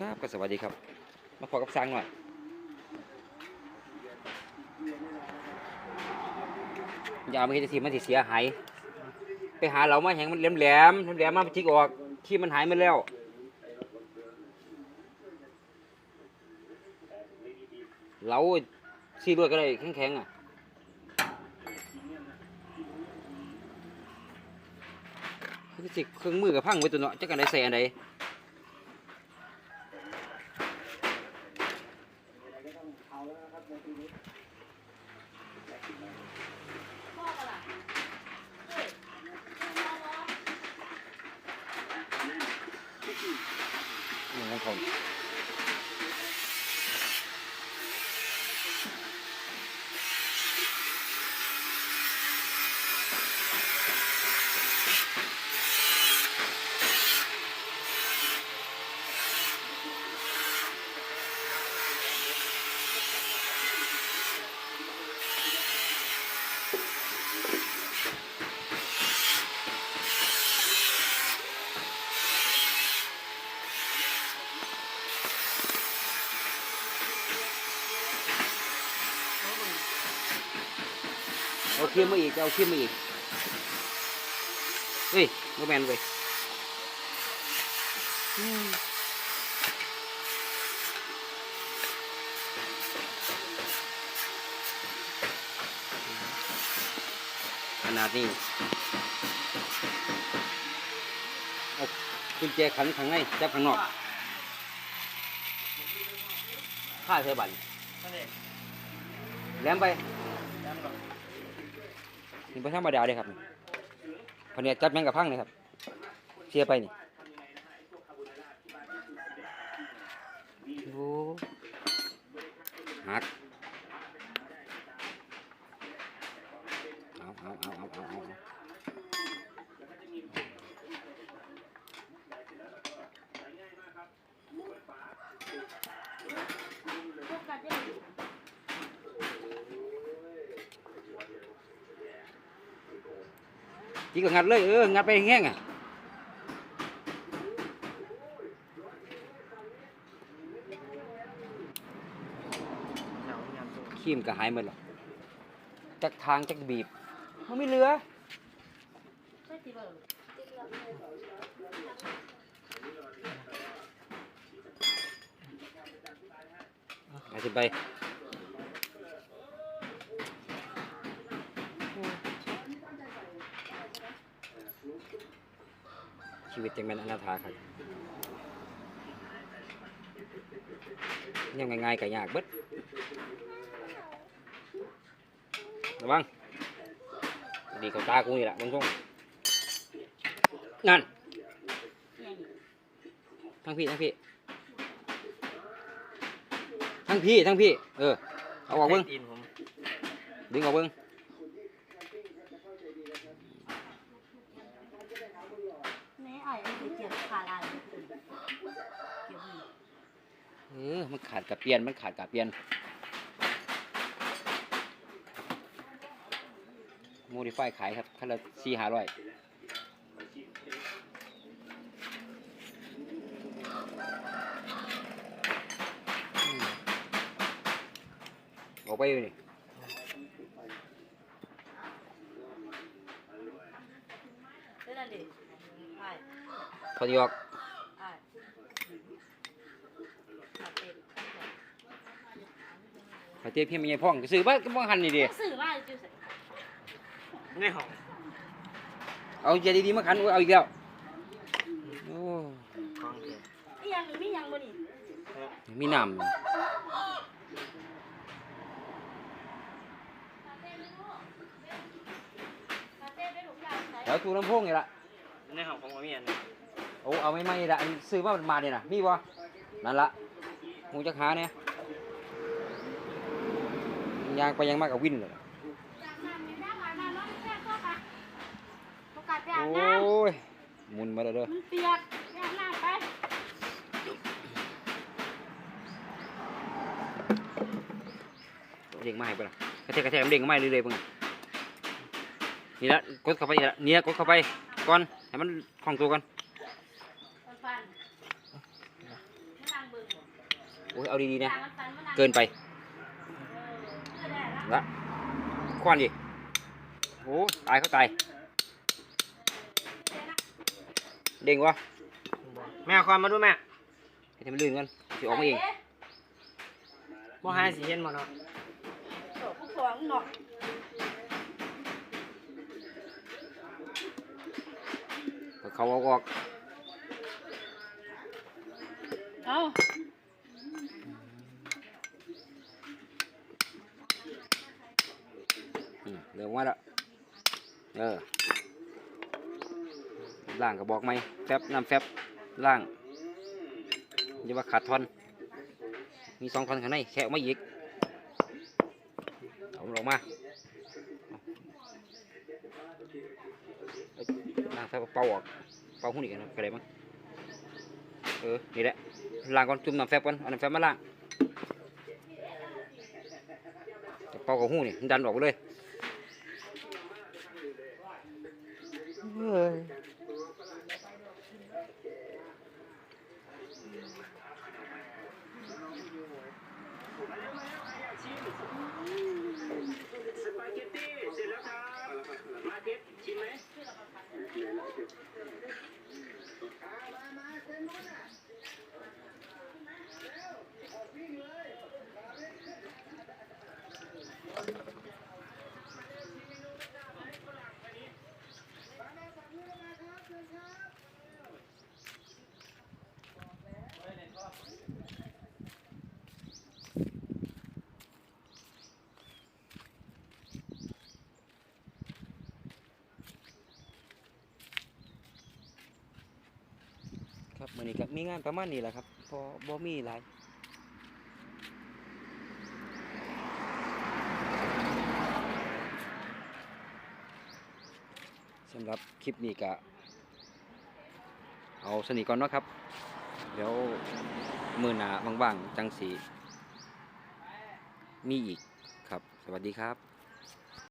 ครับก็สวัสดีครับ มาขอกับสร้างหน่อยอย่าเอามาเฮ็ดสิมันสิเสียหายไปหาเรามาแหงมันแหลมแหลมแหลมมาจิกออกขี้มันหายหมาแล้วเราซีรวดก็ได้แข็งๆอะคือสิเครื่องมือกับพังไว้ตัวเนาะจะกันได้ใส่อันใด นี่ข เอาครีมมาอีกเอาครีมมาอีกเฮ้ยโมแมนเว้ยอืมขนาดนี้เอากุญแจขันข้างในจับข้างนอกฆ่าเธอบันแหลมไป นี่เป็นธรรมดาเลยครับพเนียจับแมงกับพังเลยครับเสียไปนี่โอ้หักเอาเอาเอาเอาเอาเอา จีก็งัดเลยเอองัดไปแห้งอะขีมก็หายหมดหรอกจักทางจักบีบมันไม่เหลือเอาสิไป วิตจังเป็นอนาถาครับยังง่ายๆก็ยากเบิดระวังดีเขาตากูนี่แหละบางช่วงนั่นทั้งพี่ทั้งพี่ทั้งพี่ทั้งพี่ เออเอาออกเบิ้งตีนผมดึงออกเบิ้ง แม่ไอ้ไอ้ เจ็บขาลายเจ็บมือเออ มันขาดกับเปลี่ยน มันขาดกับเปลี่ยนโมดิฟายขายครับคันละสี่ห้าร้อยออกไปอยู่นี่เท่านั้นดิไอ้พอดีออกไอ้ขาเจ็บพอเทียบพี่มันยังพ่องก็ซื้อบ้านก็บ้หันนี่ดิสื่อว่าจุดในห้องเอาใจดีๆมาขันเอาอีกแล้วโอ้ห้องเดียวอีหยังมีหยังบ่นี่มีน้ำขาเจ็บได้ทุกอย่างใส่แล้วตู้ลำโพงนี่ละ ในห้องผมก็มีอันหนึงโอ้เอาไม่ไม่ละอันซื้อมาเป็นมาเนี่ยนะมีบ่นั่นละหูจักหาเนี่ยยางไปยังมากกับวินเลยโอ้ยมุนมาแล้วเด้อมันเปียกไปอาบน้ำไปเด้งมาให้ปะล่ะกระเทกกระเทกมันเด้งมาเรื่อยๆเพิ่งอะนี่ละกดเข้าไปนี่ละเนี่ยกดเข้าไปก่อน ให้มันคล่องตัวกันโอ้ยเอาดีๆนะ เกินไปเออได้ละควันดิโอ้ตายเขาตาย เด้งวะแม่ความมาดูแม่ให้ทำมันลื่นกันสิออกมาเองบ่หาสิเห็นบ่เนาะผู้สองหน่อย เขาเอาออก เอาอืมเดี๋ยวว่าละเออล่างก็บอกไหมแฟบน้ำแฟบล่างอย่าว่าขาดทอน มีสองทอนข้างในแค่ออกมาอีกเอามันออกมาเอา ล่าเป่าออกเป่าหุ้นอีกนะกระไรบ้างเออ นี่แหละล่างก่อนจุ่มน้ำแฟบก่อนเอาน้ำแฟบมาล่างเป่ากับหูนี่ดันออกไปเลย มื้อนี้ก็มีงานประมาณนี้แหละครับพอบ่มีหลายสำหรับคลิปนี้ก็เอาสนิทก่อนเนาะครับ เดี๋ยวมือหนาว่างๆ จังสีมีอีกครับ สวัสดีครับ